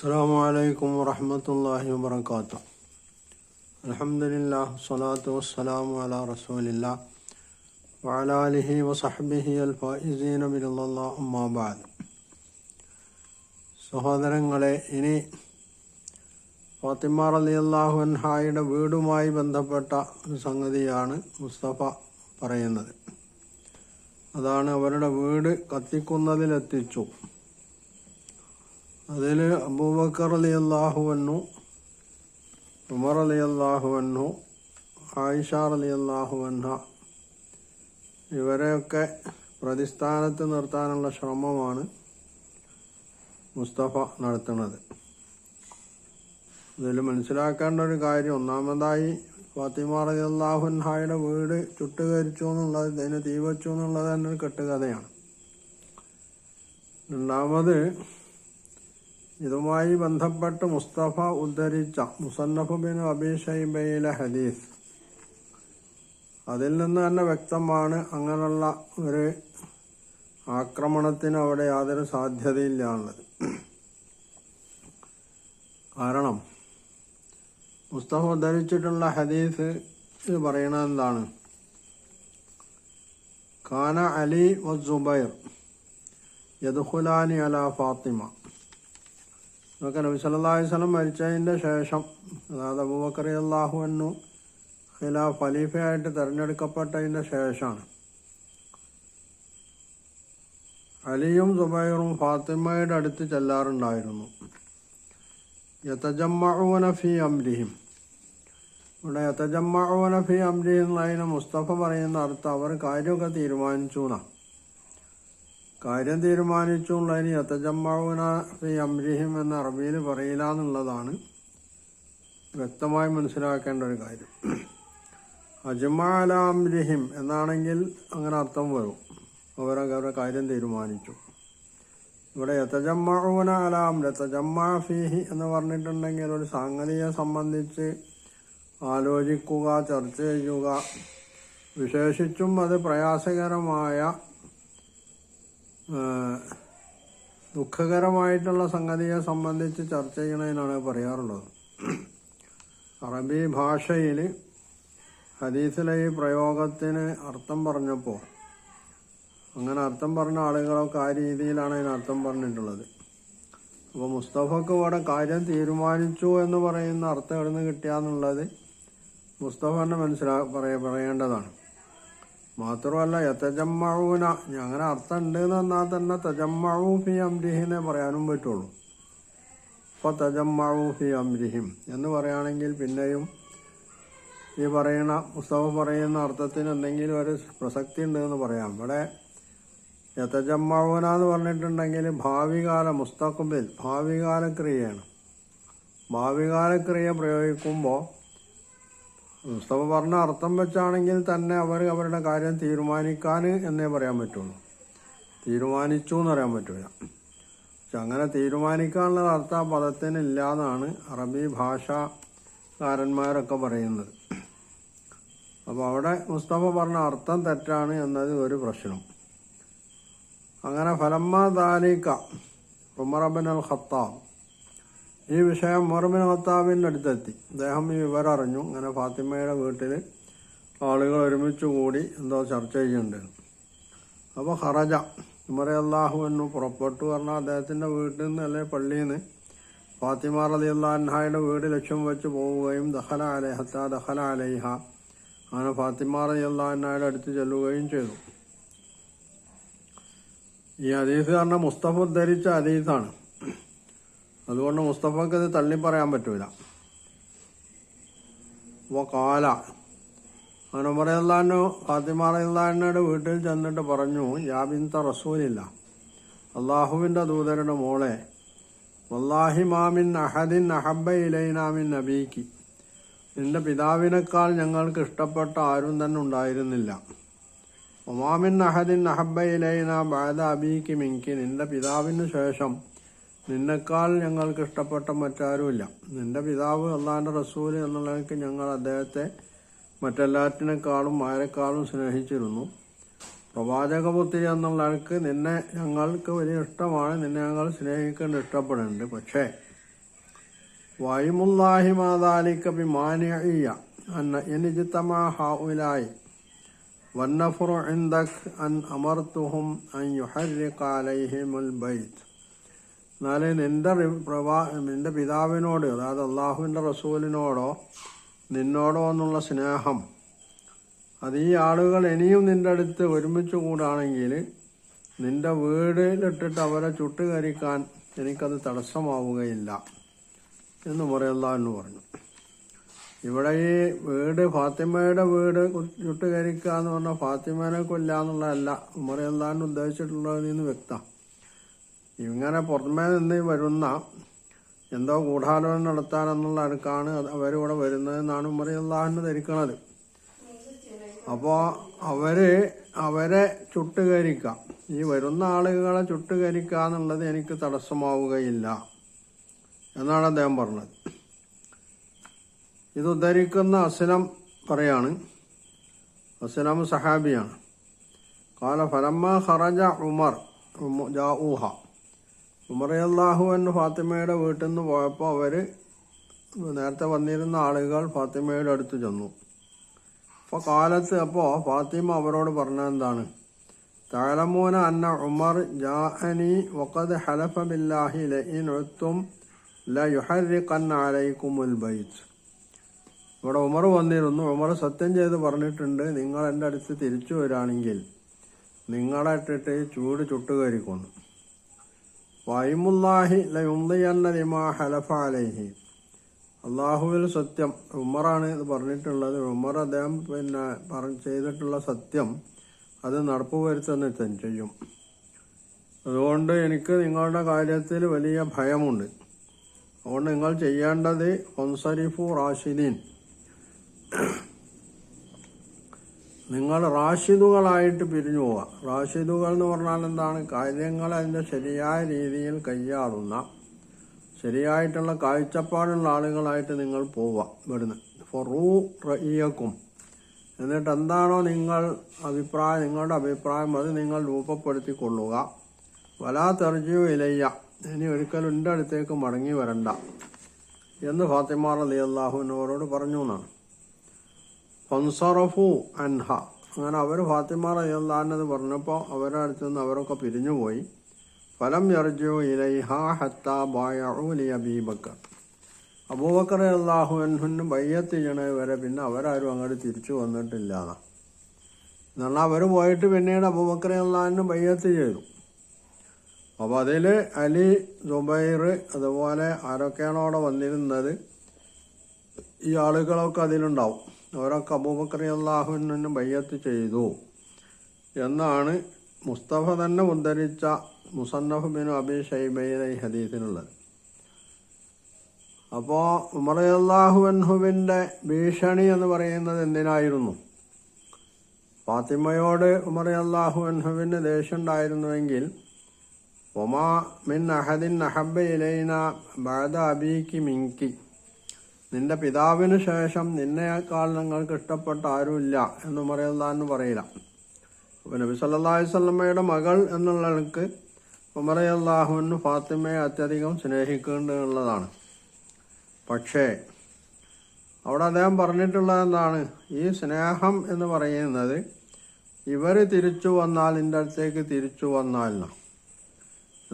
അസ്സാം അലൈക്കും വറഹമത്തല്ലാഹി വാത്തു അലഹമില്ലാ സ്വലാത്തു വസ്സലാമു അല റസൂലില്ല വലാലിഹി വസഹബിഹി അൽ ഫൈസീൻ ബില്ലാ അമ്മാബാദ് സഹോദരങ്ങളെ ഇനി ഫാത്തിമ അലി അള്ളാഹു അൻഹായുടെ വീടുമായി ബന്ധപ്പെട്ട സംഗതിയാണ് മുസ്തഫ പറയുന്നത്. അതാണ് അവരുടെ വീട് കത്തിക്കുന്നതിലെത്തിച്ചു. അതിൽ അബൂബക്കർ അലി അള്ളാഹു അന്നു ഉമർ അലി അള്ളാഹു അന്നു ആയിഷാർ അലി അള്ളാഹു അൻഹ ഇവരെയൊക്കെ പ്രതിസ്ഥാനത്ത് നിർത്താനുള്ള ശ്രമമാണ് മുസ്തഫ നടത്തുന്നത്. ഇതിൽ മനസ്സിലാക്കേണ്ട ഒരു കാര്യം ഒന്നാമതായി ഫാത്തിമ അലി അള്ളാഹുൻഹായുടെ വീട് ചുട്ടുകരിച്ചു എന്നുള്ളത് ഇതിനെ തീ വെച്ചു എന്നുള്ളത് തന്നെ ഒരു കെട്ടുകഥയാണ്. രണ്ടാമത് ഇതുമായി ബന്ധപ്പെട്ട് മുസ്തഫ ഉദ്ധരിച്ച മുസന്നഫുബിൻ ബിൻ അബി ഷൈബയിലെ ഹദീസ്. അതിൽ നിന്ന് തന്നെ വ്യക്തമാണ് അങ്ങനെയുള്ള ഒരു ആക്രമണത്തിന് അവിടെ യാതൊരു സാധ്യതയില്ല എന്നുള്ളത് കാരണം മുസ്തഫ ഉദ്ധരിച്ചിട്ടുള്ള ഹദീസ് പറയുന്നത് എന്താണ്? കാന അലി വസുബൈർ യദുഹുലാനി അല ഫാത്തിമ. ഇതൊക്കെ നബി സല്ലല്ലാഹു അലൈഹി വസല്ലം മരിച്ചതിന്റെ ശേഷം അതായത് അബൂബക്കറി അള്ളാഹു എന്നു ഖിലാഫ് ഖലീഫയായിട്ട് തിരഞ്ഞെടുക്കപ്പെട്ടതിന്റെ ശേഷമാണ്. അലിയും സുബൈറും ഫാത്തിമയുടെ അടുത്ത് ചെല്ലാറുണ്ടായിരുന്നു. യതജമ്മഊന ഫി അംരിഹിം. ഇവിടെ യതജമ്മഊന ഫി അംരിഹിം എന്നതിന് മുസ്തഫ പറയുന്ന അർത്ഥം അവർ കാര്യമൊക്കെ തീരുമാനിച്ചു എന്നാ കാര്യം തീരുമാനിച്ചുള്ളതിന് യതജമ്മഊന ഫി എന്ന അറബിയിൽ പറയില്ല എന്നുള്ളതാണ് വ്യക്തമായി മനസ്സിലാക്കേണ്ട ഒരു കാര്യം. അജ്മാല അംരിഹിം എന്നാണെങ്കിൽ അങ്ങനെ അർത്ഥം വരും. അവരൊക്കെ അവരുടെ കാര്യം തീരുമാനിച്ചു. ഇവിടെ യത്തജമ്മാവുന അലാം യത്തജമ്മ ഫീഹി എന്ന് പറഞ്ഞിട്ടുണ്ടെങ്കിൽ ഒരു സംഗതിയെ സംബന്ധിച്ച് ആലോചിക്കുക ചർച്ച ചെയ്യുക വിശേഷിച്ചും അത് പ്രയാസകരമായ ദുഃഖകരമായിട്ടുള്ള സംഗതിയെ സംബന്ധിച്ച് ചർച്ച ചെയ്യണതിനാണ് പറയാറുള്ളത്. അറബി ഭാഷയിൽ ഹദീസിലെ ഈ പ്രയോഗത്തിന് അർത്ഥം പറഞ്ഞപ്പോൾ അങ്ങനെ അർത്ഥം പറഞ്ഞ ആളുകളൊക്കെ ആ രീതിയിലാണ് അതിന് അർത്ഥം പറഞ്ഞിട്ടുള്ളത്. അപ്പോൾ മുസ്തഫക്ക് ഇവിടെ കാര്യം തീരുമാനിച്ചു എന്ന് പറയുന്ന അർത്ഥം എവിടെ നിന്ന് കിട്ടിയാന്നുള്ളത് മുസ്തഫ തന്നെ മനസ്സിലാ പറയ പറയേണ്ടതാണ്. മാത്രമല്ല യത്തജമ്മൂന അങ്ങനെ അർത്ഥം ഉണ്ട് എന്ന് തന്നെ തജമ്മൂ ഫി അംരിഹിനെ പറയാനും പറ്റുള്ളൂ. ഇപ്പൊ തജമ്മൂ ഫി അംരിഹിം എന്ന് പറയുകയാണെങ്കിൽ പിന്നെയും ഈ പറയുന്ന പുസ്തകം പറയുന്ന അർത്ഥത്തിന് എന്തെങ്കിലും ഒരു പ്രസക്തി ഉണ്ടെന്ന് പറയാം. ഇവിടെ യഥജമ്മൂന എന്ന് പറഞ്ഞിട്ടുണ്ടെങ്കിൽ ഭാവികാല മുസ്തഖബിൽ ഭാവികാല ക്രിയയാണ്. ഭാവികാല ക്രിയ പ്രയോഗിക്കുമ്പോൾ മുസ്തഫ പറഞ്ഞ അർത്ഥം വെച്ചാണെങ്കിൽ തന്നെ അവർ അവരുടെ കാര്യം തീരുമാനിക്കാൻ എന്നേ പറയാൻ പറ്റുള്ളൂ. തീരുമാനിച്ചു എന്ന് പറയാൻ പറ്റില്ല പക്ഷെ അങ്ങനെ തീരുമാനിക്കാനുള്ള അർത്ഥം ആ പദത്തിന് ഇല്ല എന്നാണ് അറബി ഭാഷകാരന്മാരൊക്കെ പറയുന്നത്. അപ്പോൾ അവിടെ മുസ്തഫ പറഞ്ഞ അർത്ഥം തെറ്റാണ് എന്നത് ഒരു പ്രശ്നം. അങ്ങനെ ഫലമ്മ താലിക്ക ഉമർ അബിൻ അൽ ഖത്താബ് ഈ വിഷയം മൊറബിൻ ഹത്താബിന്റെ അടുത്തെത്തി. അദ്ദേഹം ഈ വിവരം അറിഞ്ഞു അങ്ങനെ ഫാത്തിമയുടെ വീട്ടിൽ ആളുകൾ ഒരുമിച്ച് കൂടി എന്തോ ചർച്ച ചെയ്യുന്നുണ്ട്. അപ്പോൾ ഹറജ ഉമറി അള്ളാഹു എന്നു പുറപ്പെട്ടു പറഞ്ഞാൽ അദ്ദേഹത്തിന്റെ വീട്ടിൽ നിന്ന് അല്ലെ പള്ളിയിൽ നിന്ന് ഫാത്തിമ റലി അള്ളാഹായുടെ വീട് ലക്ഷ്യം വെച്ച് പോവുകയും ദഹല അലഹത്ത ദഹല അലൈഹ അങ്ങനെ ഫാത്തിമ റലി അള്ളാഹായുടെ അടുത്ത് ചെല്ലുകയും ചെയ്തു. ഈ അതീസ് കാരണം മുസ്തഫ ഉദ്ധരിച്ച ഹദീസാണ്. അതുകൊണ്ട് മുസ്തഫക്ക് ഇത് തള്ളി പറയാൻ പറ്റൂല. അപ്പോൾ കാല അങ്ങനെ പറയല്ലാനോ ഫാത്തിമ റഹ്ലാനയുടെ വീട്ടിൽ ചെന്നിട്ട് പറഞ്ഞു യാബിന്ത റസൂലില്ല അള്ളാഹുവിന്റെ ദൂതരുടെ മോളെ വല്ലാഹി മാമിൻ അഹദിൻ അഹബ ഇലൈനാമിൻ നബീക്ക് നിന്റെ പിതാവിനേക്കാൾ ഞങ്ങൾക്ക് ഇഷ്ടപ്പെട്ട ആരും തന്നെ ഉണ്ടായിരുന്നില്ല. ഒമാമിൻ അഹദിൻ അഹബ ഇലൈന ബാദ അബീക്ക് മിങ്കി നിന്റെ പിതാവിന് ശേഷം നിന്നെക്കാൾ ഞങ്ങൾക്ക് ഇഷ്ടപ്പെട്ട മറ്റാരുമില്ല. നിന്റെ പിതാവ് അള്ളാഹിന്റെ റസൂൽ എന്നുള്ളവർക്ക് ഞങ്ങൾ അദ്ദേഹത്തെ മറ്റെല്ലാറ്റിനേക്കാളും ആരെക്കാളും സ്നേഹിച്ചിരുന്നു. പ്രവാചകപുത്രി എന്നുള്ളവർക്ക് നിന്നെ ഞങ്ങൾക്ക് വലിയ ഇഷ്ടമാണ്. നിന്നെ ഞങ്ങൾ സ്നേഹിക്കേണ്ട ഇഷ്ടപ്പെടുന്നുണ്ട്. പക്ഷേ വൈമുല്ലാഹി മാതാലിക്ക ബിമാനിയ അന്ന എനിജിത്തമാ ഹൗലായി വന്നഫുറു ഇൻദക് അൻ അമർത്തുഹും അൻ യുഹരി കാലൈഹിമുൽ ബൈത്ത്. എന്നാൽ നിന്റെ പ്രവാ നിന്റെ പിതാവിനോട് അതായത് അള്ളാഹുവിന്റെ റസൂലിനോടോ നിന്നോടോ എന്നുള്ള സ്നേഹം. അത് ഈ ആളുകൾ ഇനിയും നിന്റെ അടുത്ത് ഒരുമിച്ച് കൂടാണെങ്കിൽ നിന്റെ വീടിലിട്ടിട്ട് അവരെ ചുട്ടുകരിക്കാൻ എനിക്കത് തടസ്സമാവുകയില്ല എന്ന് പറയല്ല എന്ന് പറഞ്ഞു. ഇവിടെ ഈ വീട് ഫാത്തിമയുടെ വീട് ചുട്ടുകരിക്കുക എന്ന് പറഞ്ഞാൽ ഫാത്തിമേനെ കൊല്ലാന്നുള്ളതല്ല ഉമറയല്ലാൻ ഉദ്ദേശിച്ചിട്ടുള്ളതിൽ ഉദ്ദേശിച്ചിട്ടുള്ളത് നിന്ന് വ്യക്തം. ഇങ്ങനെ പുറമേ നിന്ന് വരുന്ന എന്തോ ഗൂഢാലോചന നടത്താനെന്നുള്ള അടുക്കാണ് അവരിവിടെ വരുന്നതെന്നാണ് ഉമറയല്ലാന്ന് ധരിക്കണത്. അപ്പോൾ അവർ അവരെ ചുട്ടുകരിക്കാം ഈ വരുന്ന ആളുകളെ ചുട്ടുകരിക്കുക എന്നുള്ളത് എനിക്ക് തടസ്സമാവുകയില്ല എന്നാണ് അദ്ദേഹം പറഞ്ഞത്. ഇത് ഉദ്ധരിക്കുന്ന അസ്ലം പറയാണ്. അസ്ലം സഹാബിയാണ്. കാല ഫലമ്മ ഖറജ ഉമർ ജാ ജാഊഹ. അള്ളാഹു എന്ന് ഫാത്തിമയുടെ വീട്ടിൽ നിന്ന് പോയപ്പോൾ അവർ നേരത്തെ വന്നിരുന്ന ആളുകൾ ഫാത്തിമയുടെ അടുത്ത് ചെന്നു. അപ്പോൾ കാലത്ത് അപ്പോൾ ഫാത്തിമ അവരോട് പറഞ്ഞ എന്താണ് താലമൂന അന്ന ഉമർ ജാഹനി വക്കത് ഹലഫ ബില്ലാഹി ലഇൻ ഉത്തും ല യുഹർരിഖന്ന അലൈക്കുമുൽ ബൈത്ത്. ഇവിടെ ഉമർ വന്നിരുന്നു. ഉമർ സത്യം ചെയ്ത് പറഞ്ഞിട്ടുണ്ട് നിങ്ങൾ എന്റെ അടുത്ത് തിരിച്ചു വരാണെങ്കിൽ നിങ്ങളെ ഇട്ടിട്ട് ചൂട് ചുട്ടുകയറിക്കൊന്നു വൈമുല്ലാഹി ലയുന്തിയന്ന ലിമാ ഹലഫ അലൈഹി. അള്ളാഹുവിൽ സത്യം. ഉമ്മറാണ് ഇത് പറഞ്ഞിട്ടുള്ളത്. ഉമ്മർ അദ്ദേഹം പിന്നെ പറ ചെയ്തിട്ടുള്ള സത്യം അത് നടപ്പ് വരുത്തുന്ന തന്നെ ചെയ്യും അതുകൊണ്ട് എനിക്ക് നിങ്ങളുടെ കാര്യത്തിൽ വലിയ ഭയമുണ്ട്. അതുകൊണ്ട് നിങ്ങൾ ചെയ്യേണ്ടത് ഒൻസരിഫു റാഷിദീൻ. നിങ്ങൾ റാഷിദുകളായിട്ട് പിരിഞ്ഞു പോവുക റാഷിദുകൾ എന്ന് പറഞ്ഞാൽ എന്താണ്? കാര്യങ്ങൾ അതിന്റെ ശരിയായ രീതിയിൽ കൈയാറുന്ന ശരിയായിട്ടുള്ള കാഴ്ചപ്പാടുള്ള ആളുകളായിട്ട് നിങ്ങൾ പോവുക ഇവിടുന്ന്. ഫറൂ റയ്യക്കും എന്നിട്ട് എന്താണോ നിങ്ങൾ അഭിപ്രായം നിങ്ങളുടെ അഭിപ്രായം അത് നിങ്ങൾ രൂപപ്പെടുത്തിക്കൊള്ളുക. വലാ തെർജിയോ ഇലയ്യ. ഇനി ഒരിക്കലും എന്റെ അടുത്തേക്ക് മടങ്ങി വരണ്ട. എന്ന് ഫാത്തിമാർ അലി അള്ളാഹുവിനോരോട് പറഞ്ഞു എന്നാണ് ഫൻസറഫു അൻഹ. അങ്ങനെ അവർ ഫാത്തിമ റയ്യാന്നത് പറഞ്ഞപ്പോൾ അവരുടെ അടുത്ത് നിന്ന് അവരൊക്കെ പിരിഞ്ഞുപോയി. ഫലം യർജു ഇലൈഹ ഹത്ത ബായി അബീബക്കർ അബൂബക്കർ അള്ളാഹു അൻഹുനും ബയ്യത്ത് ചെയ്യണ വരെ പിന്നെ അവരാരും അങ്ങോട്ട് തിരിച്ചു വന്നിട്ടില്ല. എന്നാ. എന്നാൽ അവർ പോയിട്ട് പിന്നീട് അബൂബക്കർ അള്ളാഹിനും ബയ്യത്ത് ചെയ്തു. അപ്പോൾ അതിൽ അലി ജുബൈർ അതുപോലെ ആരൊക്കെയാണോ അവിടെ വന്നിരുന്നത് ഈ ആളുകളൊക്കെ അതിലുണ്ടാവും. അവരൊക്കെ അബൂബക്കർ അള്ളാഹുവിനും ബയ്യത്ത് ചെയ്തു. എന്നാണ് മുസ്തഫ തന്നെ ഉദ്ധരിച്ച മുസന്നഫ് ബിൻ അബി ഷൈബയിലെ ഈ ഹദീസിനുള്ളത്. അപ്പോൾ അള്ളാഹുവിന്റെ ഭീഷണി എന്ന് പറയുന്നത് എന്തിനായിരുന്നു? ഫാത്തിമയോട് അൻഹുവിന് ദേഷ്യം ഉണ്ടായിരുന്നുവെങ്കിൽ ഒമാ മിൻ അഹദിൻ അഹബ ഇലൈന ബഅദ അബീക്ക് മിങ്കി നിന്റെ പിതാവിന് ശേഷം നിന്നെക്കാൾ ഞങ്ങൾക്ക് ഇഷ്ടപ്പെട്ട ആരുമില്ല എന്ന് പറയുന്നതാണെന്ന് പറയില്ല. അപ്പോൾ നബി സല്ലാഹു അലൈഹി വസല്ലമയുടെ മകൾ എന്നുള്ള എനിക്ക് ഉമറയല്ലാഹുവിന് ഫാത്തിമയെ അത്യധികം സ്നേഹിക്കേണ്ടതുള്ളതാണ് പക്ഷേ അവിടെ അദ്ദേഹം പറഞ്ഞിട്ടുള്ളത് എന്താണ്? ഈ സ്നേഹം എന്ന് പറയുന്നത് ഇവർ തിരിച്ചു വന്നാൽ എന്റെ അടുത്തേക്ക് തിരിച്ചു വന്നാൽ എന്നാ.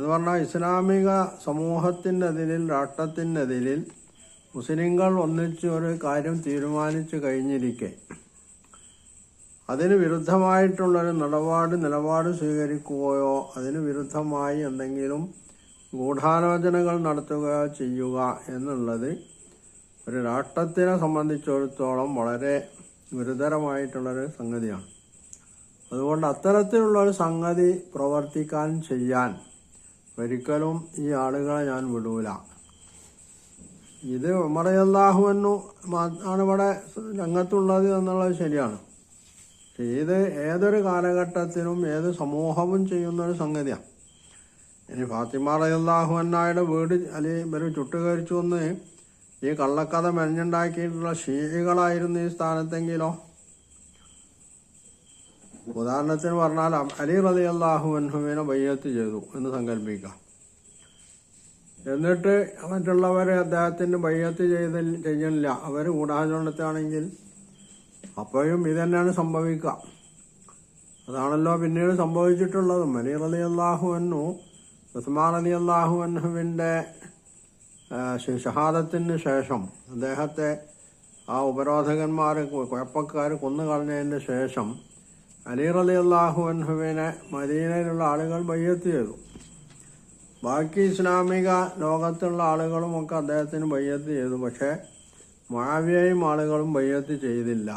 പറഞ്ഞാൽ ഇസ്ലാമിക സമൂഹത്തിന്റെ അതിലിൽ രാഷ്ട്രത്തിന്റെ എതിരിൽ മുസ്ലിങ്ങൾ ഒന്നിച്ച് ഒരു കാര്യം തീരുമാനിച്ചു കഴിഞ്ഞിരിക്കെ. അതിന് വിരുദ്ധമായിട്ടുള്ളൊരു നിലപാട് നിലപാട് സ്വീകരിക്കുകയോ അതിന് വിരുദ്ധമായി എന്തെങ്കിലും ഗൂഢാലോചനകൾ നടത്തുകയോ ചെയ്യുക എന്നുള്ളത് ഒരു രാഷ്ട്രത്തിനെ സംബന്ധിച്ചിടത്തോളം വളരെ ഗുരുതരമായിട്ടുള്ളൊരു സംഗതിയാണ്. അതുകൊണ്ട് അത്തരത്തിലുള്ളൊരു സംഗതി പ്രവർത്തിക്കാൻ ചെയ്യാൻ ഒരിക്കലും ഈ ആളുകളെ ഞാൻ വിടൂല. ഇത് ഉമറയല്ലാഹുവെന്നു ആണ് ഇവിടെ രംഗത്തുള്ളത് എന്നുള്ളത് ശരിയാണ്. ഇത് ഏതൊരു കാലഘട്ടത്തിനും ഏത് സമൂഹവും ചെയ്യുന്ന ഒരു സംഗതിയാണ് ഇനി ഫാത്തിമ റയല്ലാഹു അന്നായുടെ വീട് അല്ലെ ഇവർ ചുട്ടുകരിച്ചു വന്ന് ഈ കള്ളക്കഥ മെനഞ്ഞുണ്ടാക്കിയിട്ടുള്ള ഷീകളായിരുന്നു ഈ സ്ഥാനത്തെങ്കിലോ? ഉദാഹരണത്തിന് പറഞ്ഞാൽ അലി റലി അള്ളാഹു അൻഹുവിനെ ബയ്യത്ത് ചെയ്തു എന്ന് സങ്കല്പിക്കാം. എന്നിട്ട് മറ്റുള്ളവരെ അദ്ദേഹത്തിന് ബയ്യത്ത് ചെയ്ത ചെയ്യണില്ല. അവർ ഊടാചരണത്താണെങ്കിൽ അപ്പോഴും ഇതന്നെയാണ് സംഭവിക്കുക. അതാണല്ലോ പിന്നീട് സംഭവിച്ചിട്ടുള്ളതും. അലി അലി അള്ളാഹു അന്നു ഉസ്മാൻ അലി അള്ളാഹു അന്നുവിന്റെ ഷഹാദത്തിന് ശേഷം അദ്ദേഹത്തെ ആ ഉപരോധകന്മാർ കുഴപ്പക്കാർ കൊന്നു കളഞ്ഞതിന് ശേഷം അലി അലി അള്ളാഹു അൻഹുവിനെ മദീനയിലുള്ള ആളുകൾ ബയ്യത്ത് ചെയ്തു. ബാക്കി ഇസ്ലാമിക ലോകത്തുള്ള ആളുകളും ഒക്കെ അദ്ദേഹത്തിന് ബയ്യത്ത് ചെയ്തു. പക്ഷേ മാവിയയും ആളുകളും ബയ്യത്ത് ചെയ്തില്ല.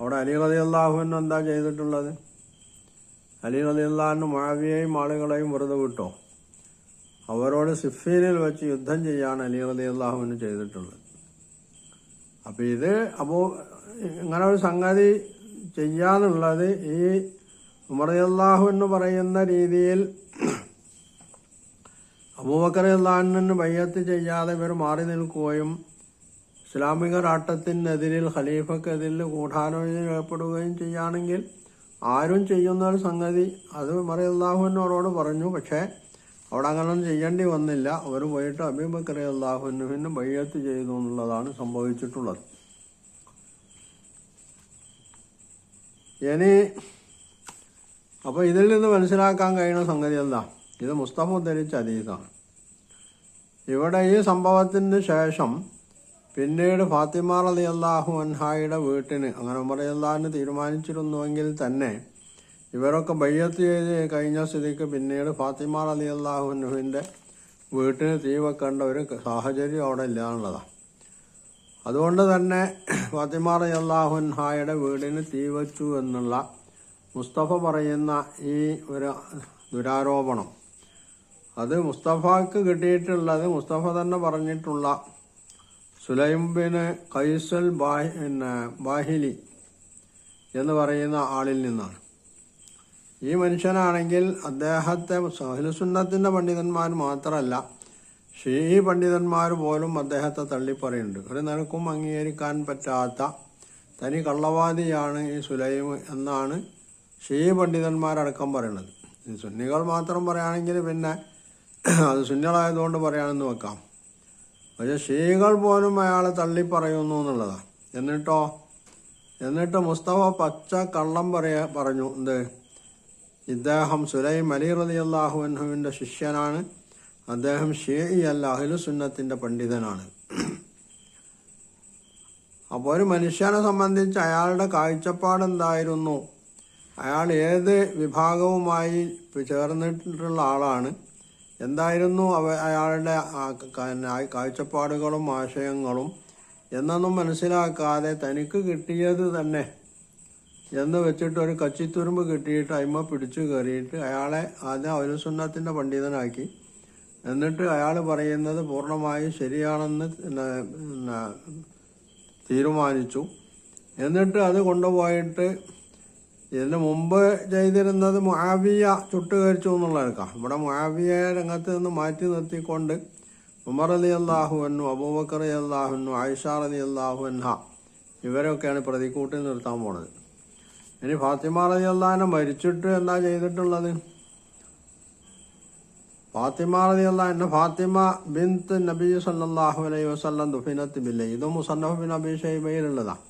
അവിടെ അലി റതി അള്ളാഹുവിന് എന്താ ചെയ്തിട്ടുള്ളത്? അലി റതി അള്ളാഹിന് മാവിയയും ആളുകളെയും വെറുതെ വിട്ടോ? അവരോട് സിഫീനിൽ വെച്ച് യുദ്ധം ചെയ്യാൻ അലി റതി അള്ളാഹുവിന് ചെയ്തിട്ടുള്ളത്. അപ്പം ഇത് അപ്പോൾ ഇങ്ങനെ ഒരു സംഗതി ചെയ്യാന്നുള്ളത് ഈ ഉമർ അള്ളാഹു എന്ന് പറയുന്ന രീതിയിൽ അബൂബക്കർ അള്ളാഹിന് ബയ്യത്ത് ചെയ്യാതെ ഇവർ മാറി നിൽക്കുകയും ഇസ്ലാമിക രാട്ടത്തിനെതിരിൽ ഖലീഫക്കെതിരിൽ ഗൂഢാലോചന ഏർപ്പെടുകയും ചെയ്യുകയാണെങ്കിൽ ആരും ചെയ്യുന്ന ഒരു സംഗതി അത് ഉമർ അള്ളാഹുവിനോട് പറഞ്ഞു. പക്ഷേ അവിടെ അങ്ങനെ ചെയ്യേണ്ടി വന്നില്ല. അവർ പോയിട്ട് അബീബക്കറി അള്ളാഹുവിന് ബയ്യത്ത് ചെയ്തു എന്നുള്ളതാണ് സംഭവിച്ചിട്ടുള്ളത്. ഇനി അപ്പോൾ ഇതിൽ നിന്ന് മനസ്സിലാക്കാൻ കഴിയുന്ന സംഗതി എന്താ? ഇത് മുസ്തഫ ഉദ്ധരിച്ച അതീതാണ് ഇവിടെ ഈ സംഭവത്തിന് ശേഷം പിന്നീട് ഫാത്തിമ അലി അള്ളാഹു അൻഹായുടെ വീട്ടിന് അങ്ങനെ ഉമർ അള്ളാഹിന് തീരുമാനിച്ചിരുന്നുവെങ്കിൽ തന്നെ ഇവരൊക്കെ ബയ്യത്ത് ചെയ്ത് കഴിഞ്ഞ സ്ഥിതിക്ക് പിന്നീട് ഫാത്തിമ അള്ളാഹു അള്ളാഹുവിന്റെ വീട്ടിന് തീ വെക്കേണ്ട ഒരു സാഹചര്യം അവിടെ ഇല്ലാന്നുള്ളതാണ് അതുകൊണ്ട് തന്നെ ഫാത്തിമ അള്ളാഹു അള്ളാഹുൻഹായുടെ വീടിന് തീ വച്ചു എന്നുള്ള മുസ്തഫ പറയുന്ന ഈ ഒരു ദുരാരോപണം അത് മുസ്തഫക്ക് കിട്ടിയിട്ടുള്ളത് മുസ്തഫ തന്നെ പറഞ്ഞിട്ടുള്ള സുലൈംബിന് കൈസൽ ബാഹി ബാഹിലി എന്ന് പറയുന്ന ആളിൽ നിന്നാണ്. ഈ മനുഷ്യനാണെങ്കിൽ അദ്ദേഹത്തെ സഹലസുന്നത്തിന്റെ പണ്ഡിതന്മാർ മാത്രമല്ല ഷീ പണ്ഡിതന്മാർ പോലും അദ്ദേഹത്തെ തള്ളിപ്പറയുന്നുണ്ട്. ഒരു നിനക്കും അംഗീകരിക്കാൻ പറ്റാത്ത തനി കള്ളവാദിയാണ് ഈ സുലൈം എന്നാണ് ഷീ പണ്ഡിതന്മാരടക്കം പറയുന്നത്. സുന്നികൾ മാത്രം പറയുകയാണെങ്കിൽ പിന്നെ അത് സുന്നികളായതുകൊണ്ട് പറയാമെന്ന് വെക്കാം. പക്ഷെ ഷീകൾ പോലും അയാളെ തള്ളി പറയുന്നു എന്നുള്ളതാണ് എന്നിട്ടോ? എന്നിട്ട് മുസ്തഫ പച്ച കള്ളം പറയാ പറഞ്ഞു എന്ത്? ഇദ്ദേഹം സുലൈം അലി റലി അള്ളാഹു അൻഹുവിന്റെ ശിഷ്യനാണ്. അദ്ദേഹം ഷേയി അല്ല അഹ്ലു സുന്നത്തിന്റെ പണ്ഡിതനാണ്. അപ്പോൾ ഒരു മനുഷ്യനെ സംബന്ധിച്ച് അയാളുടെ കാഴ്ചപ്പാട് എന്തായിരുന്നു അയാൾ ഏത് വിഭാഗവുമായി ചേർന്നിട്ടുള്ള ആളാണ്? എന്തായിരുന്നു അവ അയാളുടെ കാഴ്ചപ്പാടുകളും ആശയങ്ങളും എന്നൊന്നും മനസ്സിലാക്കാതെ തനിക്ക് കിട്ടിയത് തന്നെ എന്ന് വെച്ചിട്ട് ഒരു കച്ചിത്തുരുമ്പ് കിട്ടിയിട്ട് അയിമ പിടിച്ചു കയറിയിട്ട് അയാളെ ആദ്യം ഒരു സുന്നത്തിന്റെ പണ്ഡിതനാക്കി. എന്നിട്ട് അയാൾ പറയുന്നത് പൂർണമായും ശരിയാണെന്ന് തീരുമാനിച്ചു. എന്നിട്ട് അത് കൊണ്ടുപോയിട്ട് ഇതിന് മുമ്പ് ചെയ്തിരുന്നത് മുആവിയ ചുട്ടുകരിച്ചു എന്നുള്ളതാണ്. ഇവിടെ മുഹാവിയ രംഗത്ത് നിന്ന് മാറ്റി നിർത്തിക്കൊണ്ട് ഉമർ അലി അള്ളാഹുവന്നു അബൂബക്കർ അലി അള്ളാഹുന്നു ആയിഷ അലി അള്ളാഹുൻഹ ഇവരൊക്കെയാണ് പ്രതിക്കൂട്ടിൽ നിർത്താൻ പോണത്. ഇനി ഫാത്തിമ അലി അള്ളഹാനെ മരിച്ചിട്ട് എന്താ ചെയ്തിട്ടുള്ളത്? ഫാത്തിമ അള്ളാഹ് ഫാത്തിമ ബിന്ത് നബി സല്ലല്ലാഹു അലൈഹി വസല്ലം ദുഫിനത്ത് ബില്ല ഇതും മുസന്നഫ് ബിൻ അബി ഷൈബയിലുള്ളതാണ്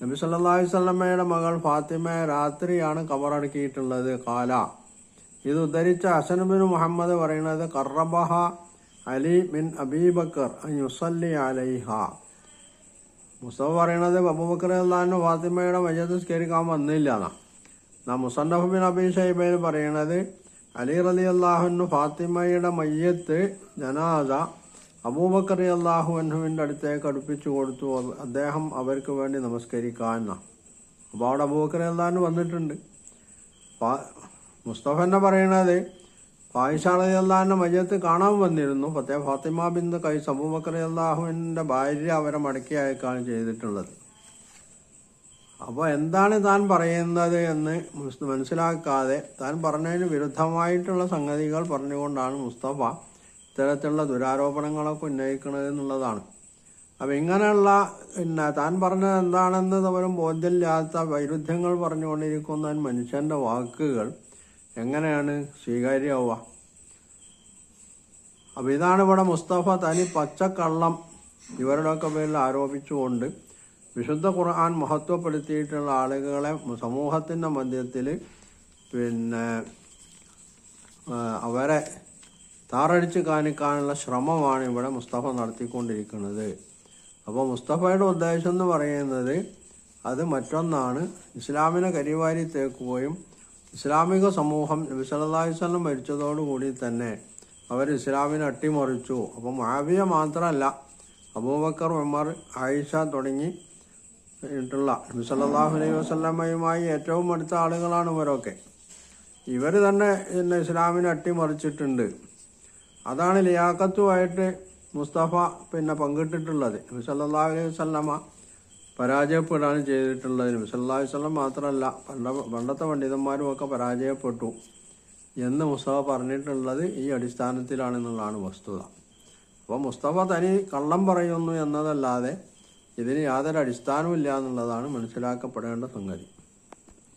നബി സല്ലല്ലാഹു അലൈഹി വസല്ലമയുടെ മകൾ ഫാത്തിമയെ രാത്രിയാണ് കബറടക്കിയിട്ടുള്ളത് കാല. ഇത് ഉദ്ധരിച്ച അസനുബിൻ ബിൻ മുഹമ്മദ് പറയുന്നത് കറബഹ അലി ബിൻ അബീബക്കർ യുസല്ലി അലൈഹ. മുസ്തഫ പറയണത് അബൂബക്കർ അള്ളഹാന് ഫാത്തിമയുടെ മയ്യത്ത് സ്കരിക്കാൻ വന്നില്ല എന്നാ. നാ മുസന്നഫ് ബിൻ അബി ഷൈബയിൽ പറയണത് അലി റലി അള്ളാഹുനു ഫാത്തിമയുടെ മയ്യത്ത് ജനാസ അബൂബക്കർ അള്ളാഹു അൻഹുവിന്റെ അടുത്തേക്ക് അടുപ്പിച്ചു കൊടുത്തു. അദ്ദേഹം അവർക്ക് വേണ്ടി നമസ്കരിക്കാൻ അപ്പോൾ അവിടെ അബൂബക്കർ അള്ളാഹു വന്നിട്ടുണ്ട്. പാ മുസ്തഫ എന്നെ പറയണത്? അലി അള്ളാഹിന്റെ മയ്യത്ത് കാണാൻ വന്നിരുന്നു. പ്രത്യേക ഫാത്തിമ ബിന്ദ് കൈസ് അബൂബക്കർ അള്ളാഹുവിന്റെ ഭാര്യ അവരെ മടക്കി അയക്കാണ് ചെയ്തിട്ടുള്ളത്. അപ്പോൾ എന്താണ് താൻ പറയുന്നത് എന്ന് മനസ്സിലാക്കാതെ താൻ പറഞ്ഞതിന് വിരുദ്ധമായിട്ടുള്ള സംഗതികൾ പറഞ്ഞുകൊണ്ടാണ് മുസ്തഫ ഇത്തരത്തിലുള്ള ദുരാരോപണങ്ങളൊക്കെ ഉന്നയിക്കുന്നത് എന്നുള്ളതാണ്. അപ്പം ഇങ്ങനെയുള്ള പിന്നെ താൻ പറഞ്ഞത് എന്താണെന്ന് തമ്മിലും ബോധ്യമില്ലാത്ത വൈരുദ്ധ്യങ്ങൾ പറഞ്ഞുകൊണ്ടിരിക്കുന്ന മനുഷ്യന്റെ വാക്കുകൾ എങ്ങനെയാണ് സ്വീകാര്യമാവുക? അപ്പം ഇതാണ് ഇവിടെ മുസ്തഫ തനി പച്ചക്കള്ളം ഇവരുടെയൊക്കെ പേരിൽ ആരോപിച്ചുകൊണ്ട് വിശുദ്ധ ഖുർആൻ മഹത്വപ്പെടുത്തിയിട്ടുള്ള ആളുകളെ സമൂഹത്തിന്റെ മധ്യത്തിൽ പിന്നെ അവരെ താറടിച്ച് കാണിക്കാനുള്ള ശ്രമമാണ് ഇവിടെ മുസ്തഫ നടത്തിക്കൊണ്ടിരിക്കുന്നത്. അപ്പോൾ മുസ്തഫയുടെ ഉദ്ദേശം എന്ന് പറയുന്നത് അത് മറ്റൊന്നാണ്. ഇസ്ലാമിനെ കരിവാരി തേക്കുകയും ഇസ്ലാമിക സമൂഹം നബി സല്ലല്ലാഹു അലൈഹി വസല്ലം മരിച്ചതോടുകൂടി തന്നെ അവർ ഇസ്ലാമിനെ അട്ടിമറിച്ചു. അപ്പം മാവിയ മാത്രമല്ല അബൂബക്കർ ഉമർ ആയിഷ തുടങ്ങി ട്ടുള്ള നബി സല്ലല്ലാഹു അലൈഹി വസല്ലമയുമായി ഏറ്റവും അടുത്ത ആളുകളാണ് ഇവരൊക്കെ. ഇവർ തന്നെ ഇസ്ലാമിനെ അട്ടിമറിച്ചിട്ടുണ്ട്. അതാണ് ലിയാക്കത്തുമായിട്ട് മുസ്തഫ പിന്നെ പങ്കിട്ടിട്ടുള്ളത്. നബി സല്ലല്ലാഹു അലൈഹി വസല്ലമ പരാജയപ്പെടുകയാണ് ചെയ്തിട്ടുള്ളത്. നബി സല്ലല്ലാഹു അലൈഹി വസല്ലം മാത്രമല്ല പണ്ട പണ്ടത്തെ പണ്ഡിതന്മാരും ഒക്കെ പരാജയപ്പെട്ടു എന്ന് മുസ്തഫ പറഞ്ഞിട്ടുള്ളത് ഈ അടിസ്ഥാനത്തിലാണെന്നുള്ളതാണ് വസ്തുത. അപ്പോൾ മുസ്തഫ തനി കള്ളം പറയുന്നു എന്നതല്ലാതെ ഇതിന് യാതൊരു അടിസ്ഥാനവും ഇല്ല എന്നുള്ളതാണ് മനസ്സിലാക്കപ്പെടേണ്ട സംഗതി.